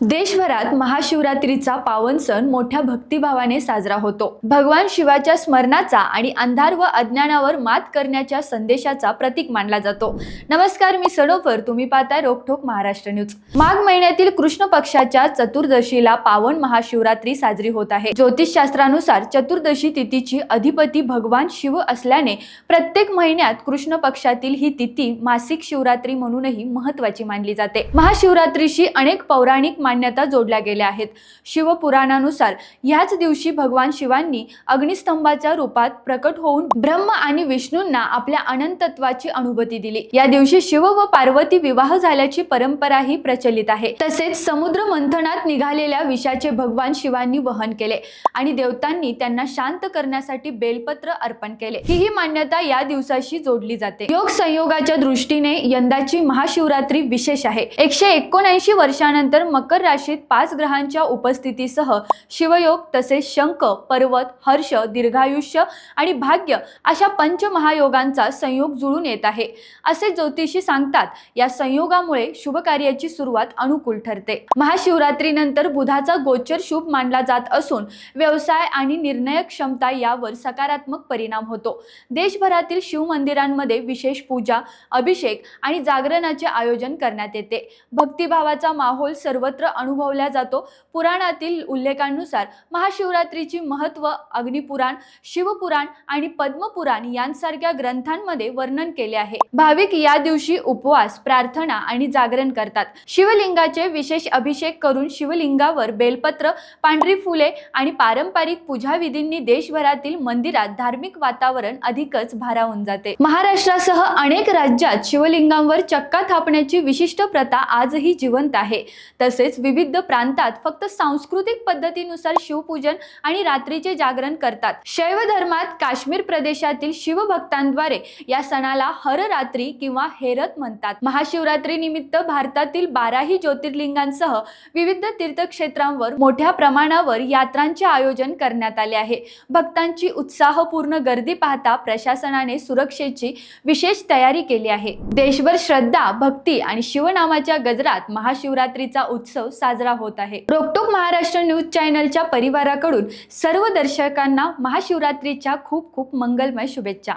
देशभरात महाशिवरात्रीचा पावन सण मोठ्या भक्तिभावाने साजरा होतो. भगवान शिवाच्या स्मरणाचा आणि अंधार व अज्ञानावर मात करण्याच्या संदेशाचा प्रतीक मानला जातो. नमस्कार मी सडोफर तुम्ही पाहताय रोकठोक महाराष्ट्र न्यूज. माघ महिन्यातील कृष्ण पक्षाच्या चतुर्दशीला पावन महाशिवरात्री साजरी होत आहे. ज्योतिषशास्त्रानुसार चतुर्दशी तिथीची अधिपती भगवान शिव असल्याने प्रत्येक महिन्यात कृष्ण पक्षातील ही तिथी मासिक शिवरात्री म्हणूनही महत्वाची मानली जाते. महाशिवरात्रीशी अनेक पौराणिक मान्यता जोडल्या गेल्या आहेत. शिवपुराणानुसार ह्याच दिवशी भगवान शिवांनी अग्निस्तंभाच्या रूपात प्रकट होऊन ब्रह्म आणि विष्णूंना आपल्या अनंतत्वाची अनुभूती दिली. या दिवशी शिव व पार्वती विवाह झाल्याची परंपराही प्रचलित आहे. तसेच समुद्र मंथनात निघालेल्या विषाचे भगवान शिवांनी वहन केले आणि देवतांनी त्यांना शांत करण्यासाठी बेलपत्र अर्पण केले. ही ही मान्यता या दिवसाशी जोडली जाते. योग संयोगाच्या दृष्टीने यंदाची महाशिवरात्री विशेष आहे. एकशे एकोणऐंशी वर्षानंतर मकर राशीत पाच ग्रहांच्या उपस्थितीसह शिवयोग तसेच शंख पर्वत हर्ष दीर्घायुष्य आणि भाग्य अशा पंचमहायोगांचा संयोग जुळून येत आहे. असे ज्योतिषी सांगतात या संयोगामुळे शुभ कार्याची सुरुवात अनुकूल ठरते. महाशिवरात्रीनंतर बुधाचा गोचर शुभ मानला जात असून व्यवसाय आणि निर्णय क्षमता यावर सकारात्मक परिणाम होतो. देशभरातील शिव मंदिरांमध्ये विशेष पूजा अभिषेक आणि जागरणाचे आयोजन करण्यात येते. भक्तिभावाचा माहोल सर्वत्र अनुभवला जातो. पुराणातील उल्लेखानुसार महाशिवरात्रीची महत्त्व अग्निपुराण शिवपुराण आणि पद्मपुराण यांसारख्या ग्रंथांमध्ये वर्णन केले आहे. भाविक या दिवशी उपवास प्रार्थना आणि जागरण करतात. शिवलिंगाचे विशेष अभिषेक करून शिवलिंगावर बेलपत्र पांढरी फुले आणि पारंपरिक पूजाविधींनी देशभरातील मंदिरात धार्मिक वातावरण अधिकच भारावून जाते. महाराष्ट्रासह अनेक राज्यात शिवलिंगांवर चक्का थापण्याची विशिष्ट प्रथा आजही जिवंत आहे. तसेच विविध प्रांतात फक्त सांस्कृतिक पद्धतीनुसार शिवपूजन आणि रात्रीचे जागरण करतात. शैव धर्मात काश्मीर प्रदेशातील शिवभक्तांद्वारे या सणाला हररात्री किंवा हेरत म्हणतात. महाशिवरात्री निमित्त भारतातील बाराही ज्योतिर्लिंगांसह विविध तीर्थक्षेत्रांवर मोठ्या प्रमाणावर यात्रांचे आयोजन करण्यात आले आहे. भक्तांची उत्साहपूर्ण गर्दी पाहता प्रशासनाने सुरक्षेची विशेष तयारी केली आहे. देशभर श्रद्धा भक्ती आणि शिवनामाच्या गजरात महाशिवरात्रीचा उत्सव उत्सव साजरा होत आहे. रोकटोक महाराष्ट्र न्यूज चॅनलच्या परिवाराकडून सर्व दर्शकांना महाशिवरात्रीच्या खूप खूप मंगलमय शुभेच्छा.